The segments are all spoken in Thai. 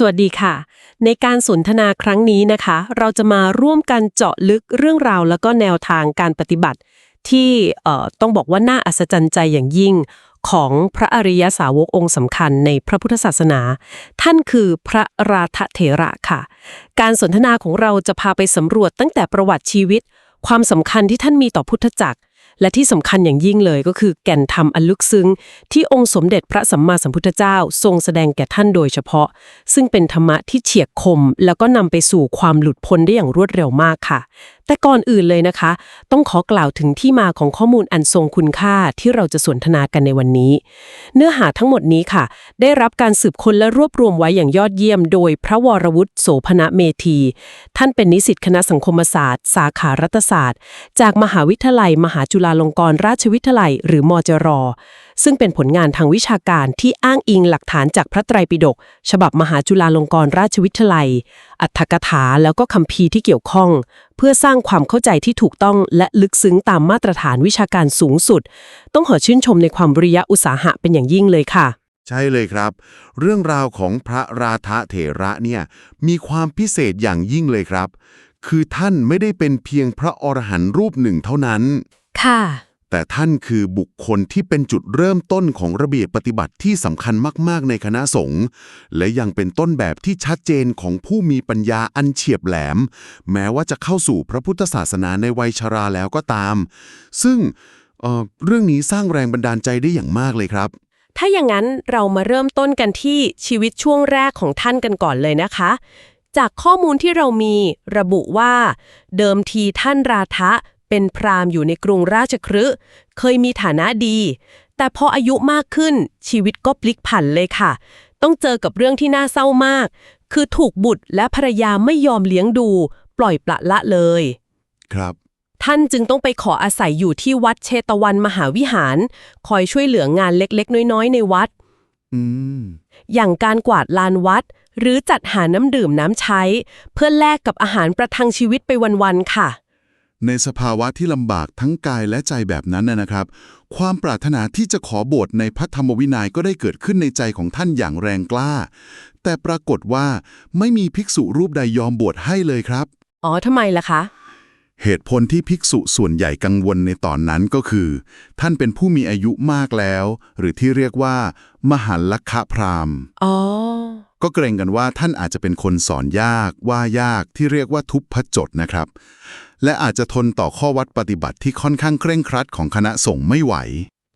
สวัสดีค่ะ ในการสนทนาครั้งนี้นะคะ เราจะมาร่วมกันเจาะลึกเรื่องราวแล้วก็แนวทางการปฏิบัติ ที่ต้องบอกว่าน่าอัศจรรย์ใจอย่างยิ่งของพระอริยสาวกองค์สำคัญในพระพุทธศาสนา ท่านคือพระราธเถระค่ะ การสนทนาของเราจะพาไปสำรวจตั้งแต่ประวัติชีวิต ความสำคัญที่ท่านมีต่อพุทธจักร และที่สำคัญอย่างยิ่งเลยก็คือแก่นธรรมอันลึกซึ้ง ที่องค์สมเด็จพระสัมมาสัมพุทธเจ้า ทรงแสดงแก่ท่านโดยเฉพาะ ซึ่งเป็นธรรมะที่เฉียบคม แล้วก็นำไปสู่ความหลุดพ้นได้อย่างรวดเร็วมากค่ะ แต่ก่อนอื่นเลยนะคะ ต้องขอกล่าวถึงที่มาของข้อมูลอันทรงคุณค่าที่เราจะสนทนากันในวันนี้ เนื้อหาทั้งหมดนี้ค่ะ ได้รับการสืบค้นและรวบรวมไว้อย่างยอดเยี่ยม โดยพระวรวุฒิโสพณเมธี ท่านเป็นนิสิตคณะสังคมศาสตร์ สาขารัฐศาสตร์ จากมหาวิทยาลัย มหาจุฬาลงกรณราชวิทยาลัย หรือมจรซึ่งเป็นผลงานทางวิชาการที่อ้างอิงหลักฐานจากพระไตรปิฎกฉบับมหาจุฬาลงกรณราชวิทยาลัย อัตถกถาแล้วก็คัมภีร์ที่เกี่ยวข้อง เพื่อสร้างความเข้าใจที่ถูกต้องและลึกซึ้งตามมาตรฐานวิชาการสูงสุด ต้องขอชื่นชมในความวิริยะอุตสาหะเป็นอย่างยิ่งเลยค่ะ ใช่เลยครับ เรื่องราวของพระราธะเถระเนี่ยมีความพิเศษอย่างยิ่งเลยครับ คือท่านไม่ได้เป็นเพียงพระอรหันต์รูปหนึ่งเท่านั้น ค่ะ แต่ท่านคือบุคคลที่เป็นจุดเริ่มต้นของระเบียบปฏิบัติที่สำคัญมาก ๆ ในคณะสงฆ์และยังเป็นต้นแบบที่ชัดเจนของผู้มีปัญญาอันเฉียบแหลม แม้ว่าจะเข้าสู่พระพุทธศาสนาในวัยชราแล้วก็ตาม ซึ่งเเรื่องนี้สร้างแรงบันดาลใจได้อย่างมากเลยครับ ถ้าอย่างนั้นเรามาเริ่มต้นกันที่ชีวิตช่วงแรกของท่านกันก่อนเลยนะคะ จากข้อมูลที่เรามีระบุว่า เดิมทีท่านราธะ เป็นพราหมณ์อยู่ในกรุงราชคฤห์เคยมีฐานะดี แต่พออายุมากขึ้นชีวิตก็พลิกผันเลยค่ะ ต้องเจอกับเรื่องที่น่าเศร้ามาก คือถูกบุตรและภรรยาไม่ยอมเลี้ยงดู ปล่อยปละละเลย ครับ ท่านจึงต้องไปขออาศัยอยู่ที่วัดเชตวันมหาวิหาร คอยช่วยเหลืองานเล็กๆ น้อยๆ ในวัด อืม อย่างการกวาดลานวัด หรือจัดหาน้ำดื่มน้ำใช้ เพื่อแลกกับอาหารประทังชีวิตไปวันๆค่ะ ในสภาวะที่ลำบากทั้งกายและใจแบบนั้นนะนะครับ ความปรารถนาที่จะขอบวชในพระธรรมวินัยก็ได้เกิดขึ้นในใจของท่านอย่างแรงกล้า แต่ปรากฏว่าไม่มีภิกษุรูปใดยอมบวชให้เลยครับ อ๋อทำไมล่ะคะ เหตุผลที่ภิกษุส่วนใหญ่กังวลในตอนนั้นก็คือ ท่านเป็นผู้มีอายุมากแล้ว หรือที่เรียกว่า มหันลักขพรามอ๋อก็เกรงกันว่าท่านอาจจะเป็นคนสอนยากว่ายากที่เรียกว่าทุพพจดนะครับ และอาจจะทนต่อข้อวัดปฏิบัติที่ค่อนข้างเคร่งครัดของคณะสงฆ์ไม่ไหว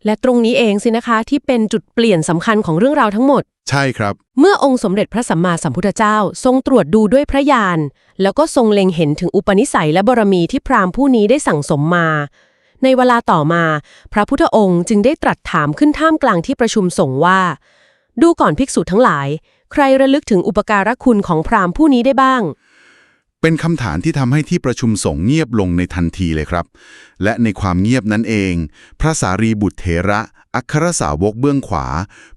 และตรงนี้เองสินะคะที่เป็นจุดเปลี่ยนสำคัญของเรื่องราวทั้งหมด ใช่ครับ เมื่อองค์สมเด็จพระสัมมาสัมพุทธเจ้า ทรงตรวจดูด้วยพระญาณแล้วก็ทรงเล็งเห็นถึงอุปนิสัยและบารมีที่พราหมณ์ผู้นี้ได้สั่งสมมา ในเวลาต่อมา พระพุทธองค์จึงได้ตรัสถามขึ้นท่ามกลางที่ประชุมสงฆ์ว่า ดูก่อนภิกษุทั้งหลาย ใครระลึกถึงอุปการะคุณของพราหมณ์ผู้นี้ได้บ้าง เป็นคำถามที่ทำให้ที่ประชุมสงฆ์เงียบลงในทันทีเลยครับ และในความเงียบนั้นเอง พระสารีบุตรเถระ อัครสาวกเบื้องขวา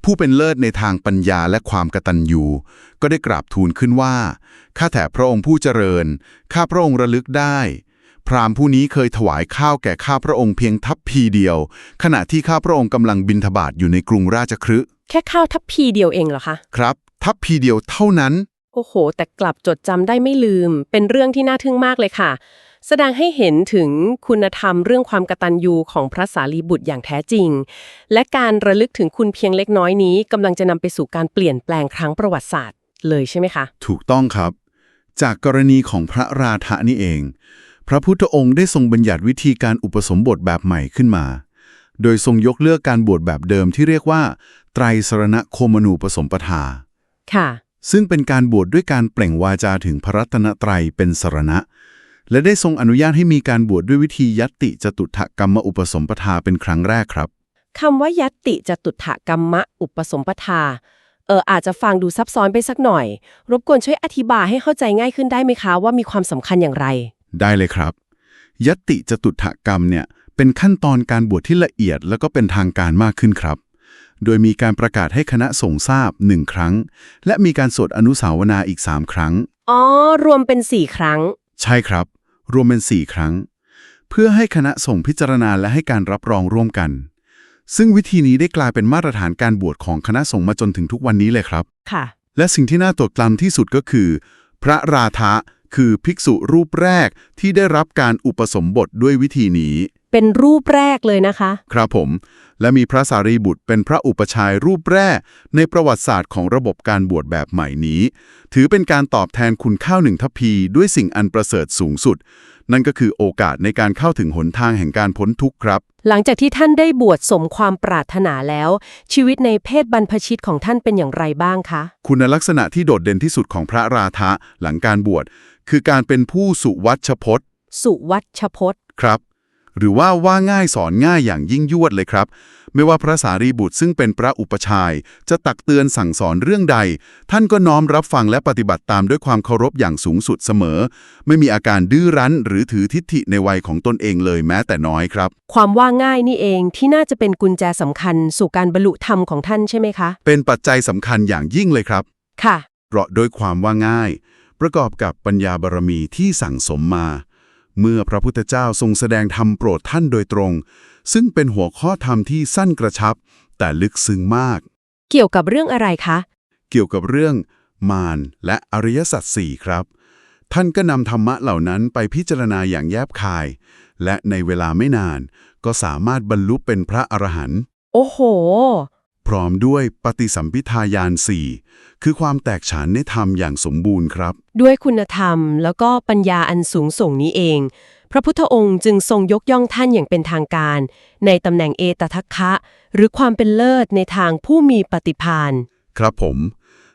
ผู้เป็นเลิศในทางปัญญาและความกตัญญู ก็ได้กราบทูลขึ้นว่า ข้าแต่พระองค์ผู้เจริญ ข้าพระองค์ระลึกได้ พราหมณ์ผู้นี้เคยถวายข้าวแก่ข้าพระองค์เพียงทัพพีเดียว ขณะที่ข้าพระองค์กำลังบินทบาทอยู่ในกรุงราชคฤห์แค่ข้าวทัพพีเดียวเองเหรอคะ ครับ ทัพพีเดียวเท่านั้น โอ้โห แต่กลับจดจำได้ไม่ลืม เป็นเรื่องที่น่าทึ่งมากเลยค่ะ แสดงให้เห็นถึงคุณธรรมเรื่องความกตัญญูของพระสารีบุตรอย่างแท้จริง และการระลึกถึงคุณเพียงเล็กน้อยนี้กำลังจะนำไปสู่การเปลี่ยนแปลงครั้งประวัติศาสตร์ เลยใช่ไหมคะ ถูกต้องครับ จากกรณีของพระราธะนี่เอง พระพุทธองค์ได้ทรงบัญญัติวิธีการอุปสมบทแบบใหม่ขึ้นมา โดยทรงยกเลิกการบวชแบบเดิมที่เรียกว่า ไตรสรณโคมนูปสมปทา ค่ะ ซึ่งเป็นการบวชดด้วยการเปล่งวาจาถึงพระรัตนตรัยเป็นสรณะ และได้ทรงอนุญาตให้มีการบวชดด้วยวิธียัตติจตุถกรรมอุปสมปทาเป็นครั้งแรกครับคำว่ายัตติจตุถกรรมะอุปสมปทาเอออาจจะฟังดูซับซ้อนไปสักหน่อย รบกวนช่วยอธิบายให้เข้าใจง่ายขึ้นได้ไหมคะว่ามีความสำคัญอย่างไร ได้เลยครับ ยัตติจตุถกรรมเนี่ยเป็นขั้นตอนการบวชที่ละเอียดแล้วก็เป็นทางการมากขึ้นครับ โดยมีการประกาศให้คณะสงฆ์ทราบหนึ่งครั้ง และมีการสวดอนุสาวนาอีก 3 ครั้ง อ๋อ รวมเป็นสี่ครั้ง ใช่ครับ รวมเป็น 4 ครั้ง เพื่อให้คณะสงฆ์พิจารณาและให้การรับรองร่วมกัน ซึ่งวิธีนี้ได้กลายเป็นมาตรฐานการบวชของคณะสงฆ์มาจนถึงทุกวันนี้เลยครับ ค่ะ และสิ่งที่น่าตกกลัมที่สุดก็คือ พระราธะคือภิกษุรูปแรกที่ได้รับการอุปสมบทด้วยวิธีนี้ เป็นรูปแรกเลยนะคะ ครับผม และมีพระสารีบุตรเป็นพระอุปชฌายรูปแรก ในประวัติศาสตร์ของระบบการบวชแบบใหม่นี้ ถือเป็นการตอบแทนคุณข้าวหนึ่งทัพพีด้วยสิ่งอันประเสริฐสูงสุด นั่นก็คือโอกาสในการเข้าถึงหนทางแห่งการพ้นทุกข์ครับ หลังจากที่ท่านได้บวชสมความปรารถนาแล้ว ชีวิตในเพศบรรพชิตของท่านเป็นอย่างไรบ้างคะ คุณลักษณะที่โดดเด่นที่สุดของพระราธะหลังการบวชคือการเป็นผู้สุวัชพจน์ สุวัชพจน์ ครับ หรือว่าว่าง่ายสอนง่ายอย่างยิ่งยวดเลยครับ ไม่ว่าพระสารีบุตรซึ่งเป็นพระอุปชฌายจะตักเตือนสั่งสอนเรื่องใด ท่านก็น้อมรับฟังและปฏิบัติตามด้วยความเคารพอย่างสูงสุดเสมอ ไม่มีอาการดื้อรั้น หรือถือทิฏฐิในวัยของตนเองเลยแม้แต่น้อยครับ ความว่าง่ายนี่เองที่น่าจะเป็นกุญแจสำคัญ สู่การบรรลุธรรมของท่านใช่ไหมคะ เป็นปัจจัยสำคัญอย่างยิ่งเลยครับ ค่ะเพราะด้วยความว่าง่าย ประกอบกับปัญญาบารมีที่สั่งสมมา เมื่อพระพุทธเจ้าทรงแสดงธรรมโปรดท่านโดยตรง ซึ่งเป็นหัวข้อธรรมที่สั้นกระชับ แต่ลึกซึ้งมาก เกี่ยวกับเรื่องอะไรคะ เกี่ยวกับเรื่องมารและอริยสัจสี่ครับ ท่านก็นำธรรมะเหล่านั้นไปพิจารณาอย่างแยบคาย และในเวลาไม่นาน ก็สามารถบรรลุเป็นพระอรหันต์โอ้โห พร้อมด้วยปฏิสัมพิทายานสี่คือความแตกฉานในธรรมอย่างสมบูรณ์ครับ ด้วยคุณธรรมแล้วก็ปัญญาอันสูงส่งนี้เอง พระพุทธองค์จึงทรงยกย่องท่านอย่างเป็นทางการ ในตำแหน่งเอตทัคคะ หรือความเป็นเลิศในทางผู้มีปฏิภาณครับผม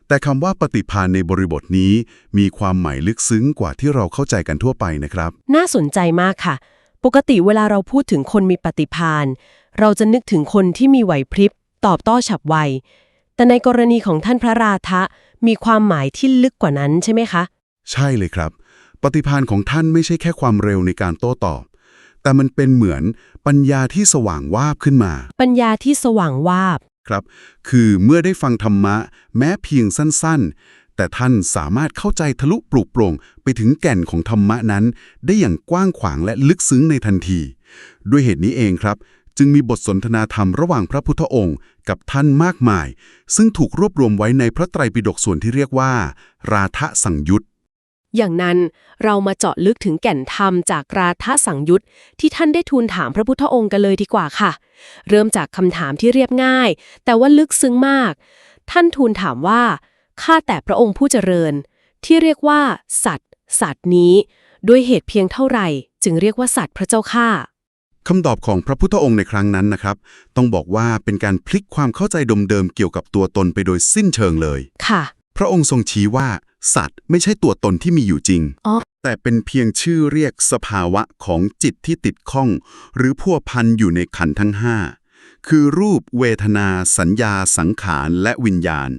แต่คำว่าปฏิภาณในบริบทนี้ มีความหมายลึกซึ้งกว่าที่เราเข้าใจกันทั่วไปนะครับ น่าสนใจมากค่ะ ปกติเวลาเราพูดถึงคนมีปฏิภาณเราจะนึกถึงคนที่มีไหวพริบ ตอบโต้ฉับไว แต่ในกรณีของท่านพระราธะมีความหมายที่ลึกกว่านั้นใช่ไหมคะ ใช่เลยครับ ปฏิภาณของท่านไม่ใช่แค่ความเร็วในการโต้ตอบ แต่มันเป็นเหมือนปัญญาที่สว่างวาบขึ้นมา ปัญญาที่สว่างวาบ ครับ คือเมื่อได้ฟังธรรมะ แม้เพียงสั้นๆ แต่ท่านสามารถเข้าใจทะลุปลุกโปร่ง ไปถึงแก่นของธรรมะนั้น ได้อย่างกว้างขวางและลึกซึ้งในทันที ด้วยเหตุนี้เองครับ จึงมีบทสนทนาธรรมระหว่างพระพุทธองค์กับท่านมากมาย ซึ่งถูกรวบรวมไว้ในพระไตรปิฎกส่วนที่เรียกว่า ราทะสังยุตอย่างนั้นเรามาเจาะลึกถึงแก่นธรรมจากราธสังยุตที่ท่านได้ทูลถามพระพุทธองค์กันเลยดีกว่าค่ะ เริ่มจากคำถามที่เรียบง่าย แต่ว่าลึกซึ้งมาก ท่านทูลถามว่าข้าแต่พระองค์ผู้เจริญ ที่เรียกว่า สัตว์ สัตว์นี้ ด้วยเหตุเพียงเท่าไหร่ จึงเรียกว่าสัตว์พระเจ้าข้า คำตอบของพระพุทธองค์ในครั้งนั้นนะครับ ต้องบอกว่าเป็นการพลิกความเข้าใจเดิมๆเกี่ยวกับตัวตนไปโดยสิ้นเชิงเลย ค่ะ พระองค์ทรงชี้ว่า สัตว์ไม่ใช่ตัวตนที่มีอยู่จริง อ๋อ แต่เป็นเพียงชื่อเรียกสภาวะของจิตที่ติดข้อง หรือพัวพันอยู่ในขันธ์ทั้งห้าคือรูปเวทนา สัญญา สังขาร และวิญญาณ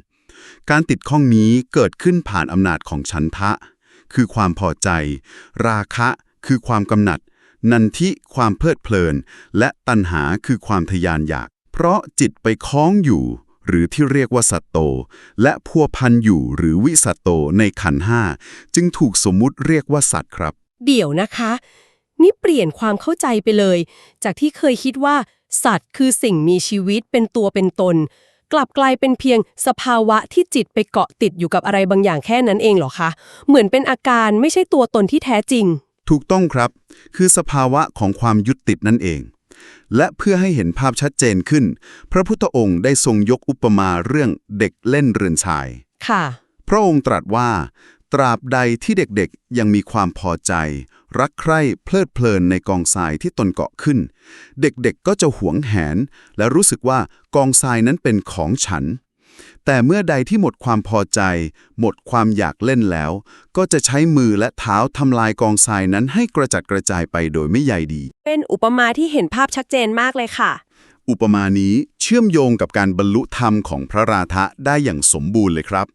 การติดข้องนี้เกิดขึ้นผ่านอำนาจของฉันทะ คือความพอใจ ราคะ คือความกำหนัด นันทิความเพลิดเพลิน และตัณหาคือความทยานอยาก เพราะจิตไปคล้องอยู่ หรือที่เรียกว่าสัตโต และพัวพันอยู่หรือวิสัตโตในขันห้าจึงถูกสมมุติเรียกว่าสัตว์ครับ เดี๋ยวนะคะ นี่เปลี่ยนความเข้าใจไปเลย จากที่เคยคิดว่า สัตว์คือสิ่งมีชีวิตเป็นตัวเป็นตน กลับกลายเป็นเพียงสภาวะที่จิตไปเกาะติดอยู่กับอะไรบางอย่างแค่นั้นเองเหรอคะ เหมือนเป็นอาการไม่ใช่ตัวตนที่แท้จริง ถูกต้องครับ คือสภาวะของความยึดติดนั่นเอง และเพื่อให้เห็นภาพชัดเจนขึ้น พระพุทธองค์ได้ทรงยกอุปมาเรื่องเด็กเล่นเรือนชาย ค่ะ พระองค์ตรัสว่า ตราบใดที่เด็กๆ ยังมีความพอใจ รักใคร่เพลิดเพลินในกองทรายที่ตนเกาะขึ้น เด็กๆก็จะหวงแหน และรู้สึกว่ากองทรายนั้นเป็นของฉัน แต่เมื่อใดที่หมดความพอใจ หมดความอยากเล่นแล้ว ก็จะใช้มือและเท้าทำลายกองทรายนั้นให้กระจัดกระจายไปโดยไม่ใยดี เป็นอุปมาที่เห็นภาพชัดเจนมากเลยค่ะ อุปมานี้เชื่อมโยงกับการบรรลุธรรมของพระราธะได้อย่างสมบูรณ์เลยครับ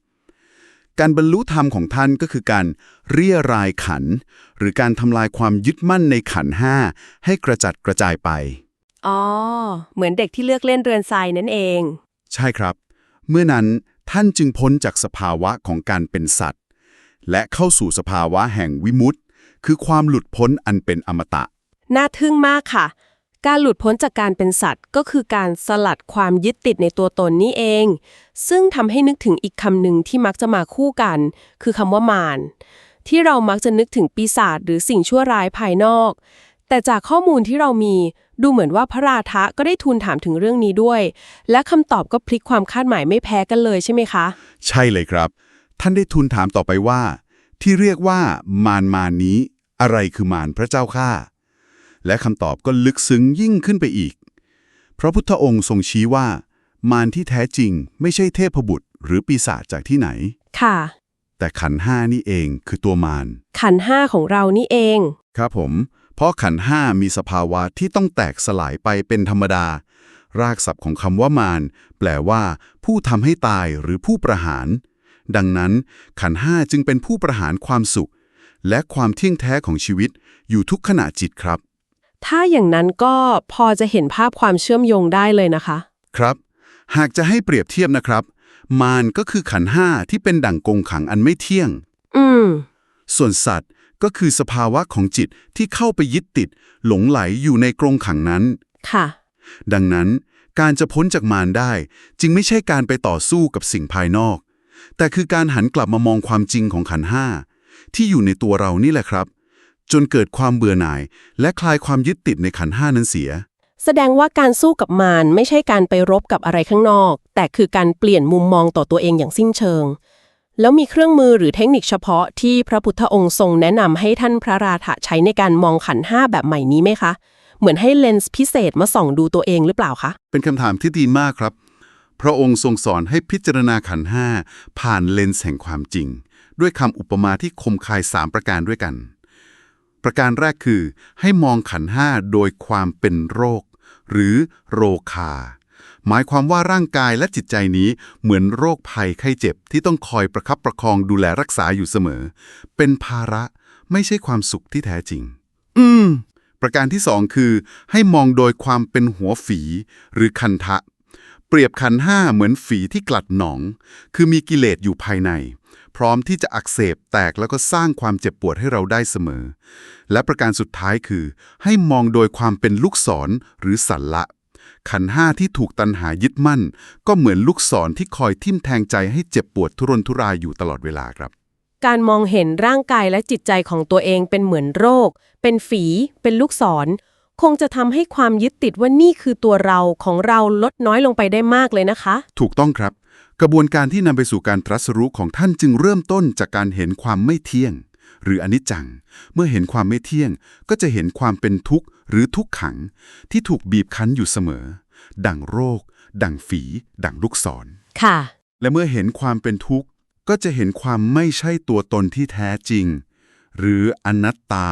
การบรรลุธรรมของท่านก็คือการเรียรายขันธ์หรือการทำลายความยึดมั่นในขันธ์ห้าให้กระจัดกระจายไปอ๋อเหมือนเด็กที่เลือกเล่นเรือนทรายนั่นเอง ใช่ครับ เมื่อนั้นท่านจึงพ้นจากสภาวะของการเป็นสัตว์ และเข้าสู่สภาวะแห่งวิมุตติ คือความหลุดพ้นอันเป็นอมตะ น่าทึ่งมากค่ะ การหลุดพ้นจากการเป็นสัตว์ ก็คือการสลัดความยึดติดในตัวตนนี่เอง ซึ่งทำให้นึกถึงอีกคำหนึ่งที่มักจะมาคู่กัน คือคำว่ามารที่เรามักจะนึกถึงปีศาจหรือสิ่งชั่วร้ายภายนอก แต่จากข้อมูลที่เรามี ดูเหมือนว่าพระราธะก็ได้ทูลถามถึงเรื่องนี้ด้วย และคำตอบก็พลิกความคาดหมายไม่แพ้กันเลยใช่ไหมคะ ใช่เลยครับ ท่านได้ทูลถามต่อไปว่า ที่เรียกว่ามารมารนี้ อะไรคือมารพระเจ้าข้าและคำตอบก็ลึกซึ้งยิ่งขึ้นไปอีก พระพุทธองค์ทรงชี้ว่า มารที่แท้จริงไม่ใช่เทพบุตร หรือปีศาจจากที่ไหน ค่ะ แต่ขันธ์ห้านี่เองคือตัวมาร ขันธ์ห้าของเรานี่เอง ครับผม เพราะขันธ์ห้ามีสภาวะที่ต้องแตกสลายไปเป็นธรรมดา รากศัพท์ของคำว่ามารแปลว่า ผู้ทำให้ตายหรือผู้ประหาร ดังนั้น ขันธ์ห้าจึงเป็นผู้ประหารความสุข และความเที่ยงแท้ของชีวิตอยู่ทุกขณะจิตครับ ถ้าอย่างนั้นก็พอจะเห็นภาพความเชื่อมโยงได้เลยนะคะ ครับ หากจะให้เปรียบเทียบนะครับ มารก็คือขันธ์ห้าที่เป็นดั่งกงขังอันไม่เที่ยง อืมส่วนสัตว์ ก็คือสภาวะของจิตที่เข้าไปยึดติด หลงไหลอยู่ในกรงขังนั้น ค่ะ ดังนั้นการจะพ้นจากมารได้ จึงไม่ใช่การไปต่อสู้กับสิ่งภายนอก แต่คือการหันกลับมามองความจริงของขันธ์ห้าที่อยู่ในตัวเรานี่แหละครับ จนเกิดความเบื่อหน่าย และคลายความยึดติดในขันธ์ห้านั้นเสีย แสดงว่าการสู้กับมารไม่ใช่การไปรบกับอะไรข้างนอก แต่คือการเปลี่ยนมุมมองต่อตัวเองอย่างสิ้นเชิง แล้วมีเครื่องมือหรือเทคนิคเฉพาะที่พระพุทธองค์ทรงแนะนำให้ท่านพระราธะใช้ในการมองขันห้าแบบใหม่นี้ไหมคะ เหมือนให้เลนส์พิเศษมาส่องดูตัวเองหรือเปล่าคะ เป็นคำถามที่ดีมากครับ พระองค์ทรงสอนให้พิจารณาขันห้าผ่านเลนส์แห่งความจริง ด้วยคำอุปมาที่คมคายสามประการด้วยกัน ประการแรกคือ ให้มองขันห้าโดยความเป็นโรค หรือโรคา หมายความว่าร่างกายและจิตใจนี้เหมือนโรคภัยไข้เจ็บที่ต้องคอยประคับประคองดูแลรักษาอยู่เสมอ เป็นภาระไม่ใช่ความสุขที่แท้จริง อืม ประการที่สองคือ ให้มองโดยความเป็นหัวฝีหรือคันทะ เปรียบขันห้าเหมือนฝีที่กลัดหนอง คือมีกิเลสอยู่ภายใน พร้อมที่จะอักเสบแตกแล้วก็สร้างความเจ็บปวดให้เราได้เสมอ และประการสุดท้ายคือ ให้มองโดยความเป็นลูกศรหรือสันละ ขันธ์ห้าที่ถูกตันหายึดมั่น ก็เหมือนลูกศรที่คอยทิ่มแทงใจให้เจ็บปวดทุรนทุรายอยู่ตลอดเวลาครับ การมองเห็นร่างกายและจิตใจของตัวเองเป็นเหมือนโรค เป็นฝี เป็นลูกศร คงจะทำให้ความยึดติดว่านี่คือตัวเราของเราลดน้อยลงไปได้มากเลยนะคะ ถูกต้องครับ กระบวนการที่นำไปสู่การตรัสรู้ของท่านจึงเริ่มต้นจากการเห็นความไม่เที่ยง หรืออนิจจัง เมื่อเห็นความไม่เที่ยง ก็จะเห็นความเป็นทุกข์หรือทุกขัง ที่ถูกบีบคั้นอยู่เสมอ ดั่งโรค ดั่งฝี ดั่งลูกศร ค่ะ และเมื่อเห็นความเป็นทุกข์ ก็จะเห็นความไม่ใช่ตัวตนที่แท้จริง หรืออนัตตา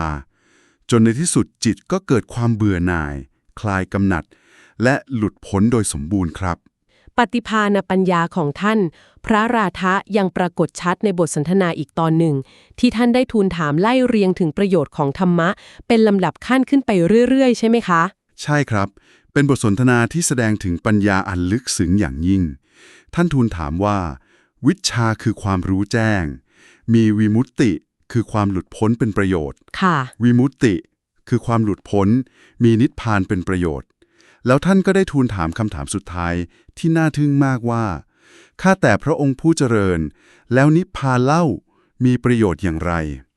จนในที่สุดจิตก็เกิดความเบื่อหน่าย คลายกำหนัด และหลุดพ้นโดยสมบูรณ์ครับ ปฏิภาณปัญญาของท่าน พระราธะยังปรากฏชัดในบทสนทนาอีกตอนหนึ่ง ที่ท่านได้ทูลถามไล่เรียงถึงประโยชน์ของธรรมะ เป็นลำดับขั้นขึ้นไปเรื่อย ๆ ใช่ไหมคะ ใช่ครับ เป็นบทสนทนาที่แสดงถึงปัญญาอันลึกซึ้งอย่างยิ่ง ท่านทูลถามว่า วิชชาคือความรู้แจ้ง มีวิมุตติคือความหลุดพ้นเป็นประโยชน์ ค่ะ วิมุตติ คือความหลุดพ้น มีนิพพานเป็นประโยชน์ แล้วท่านก็ได้ทูลถามคำถามสุดท้ายที่น่าทึ่งมากว่า ข้าแต่พระองค์ผู้เจริญ แล้วนิพพานเล่ามีประโยชน์อย่างไร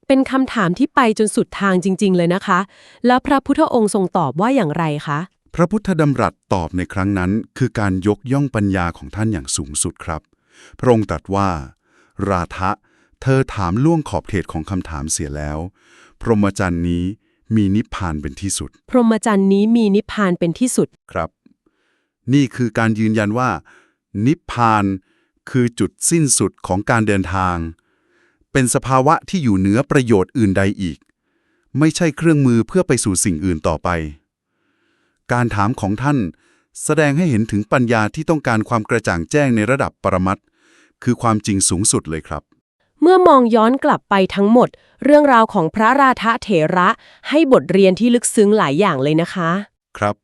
เป็นคำถามที่ไปจนสุดทางจริง ๆ เลยนะคะ แล้วพระพุทธองค์ทรงตอบว่าอย่างไรคะ พระพุทธดำรัสตอบในครั้งนั้น คือการยกย่องปัญญาของท่านอย่างสูงสุดครับ พระองค์ตรัสว่า ราทะเธอถามล่วงขอบเขตของคำถามเสียแล้ว พรหมจรรย์นี้ มีนิพพานเป็นที่สุด พรหมจรรย์นี้มีนิพพานเป็นที่สุด ครับ นี่คือการยืนยันว่า นิพพานคือจุดสิ้นสุดของการเดินทาง เป็นสภาวะที่อยู่เหนือประโยชน์อื่นใดอีก ไม่ใช่เครื่องมือเพื่อไปสู่สิ่งอื่นต่อไป การถามของท่านแสดงให้เห็นถึงปัญญาที่ต้องการความกระจ่างแจ้งในระดับปรมัตถ์คือความจริงสูงสุดเลยครับ เมื่อมองย้อนกลับไปทั้งหมด เรื่องราวของพระราธะเถระให้บทเรียนที่ลึกซึ้งหลายอย่างเลยนะคะ ครับ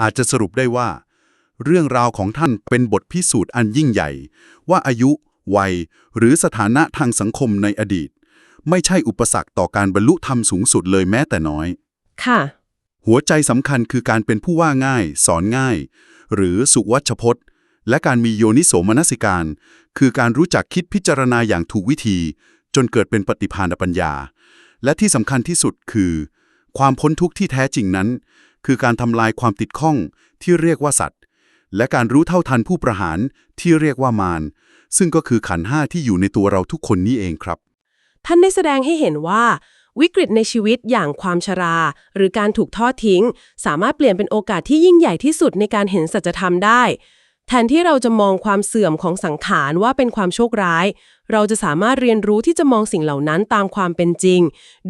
อาจจะสรุปได้ว่า เรื่องราวของท่านเป็นบทพิสูจน์อันยิ่งใหญ่ ว่าอายุ วัย หรือสถานะทางสังคมในอดีต ไม่ใช่อุปสรรคต่อการบรรลุธรรมสูงสุดเลยแม้แต่น้อย ค่ะ หัวใจสำคัญคือการเป็นผู้ว่าง่าย สอนง่าย หรือสุวัชพจน์ และการมีโยนิโสมนสิการ คือการรู้จักคิดพิจารณาอย่างถูกวิธี จนเกิดเป็นปฏิภาณปัญญา และที่สำคัญที่สุดคือ ความพ้นทุกข์ที่แท้จริงนั้น คือการทำลายความติดข้องที่เรียกว่าสัตว์ และการรู้เท่าทันผู้ประหารที่เรียกว่ามารซึ่งก็คือขันห้าที่อยู่ในตัวเราทุกคนนี้เองครับ ท่านได้แสดงให้เห็นว่า วิกฤตในชีวิตอย่างความชรา หรือการถูกทอดทิ้ง สามารถเปลี่ยนเป็นโอกาสที่ยิ่งใหญ่ที่สุดในการเห็นสัจธรรมได้ แทนที่เราจะมองความเสื่อมของสังขารว่าเป็นความโชคร้าย เราจะสามารถเรียนรู้ที่จะมองสิ่งเหล่านั้นตามความเป็นจริง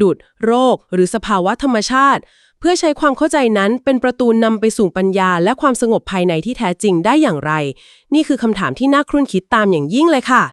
ดุดโรค หรือสภาวะธรรมชาติ เพื่อใช้ความเข้าใจนั้นเป็นประตูนำไปสู่ปัญญา และความสงบภายในที่แท้จริงได้อย่างไร นี่คือคำถามที่น่าครุ่นคิดตามอย่างยิ่งเลยค่ะ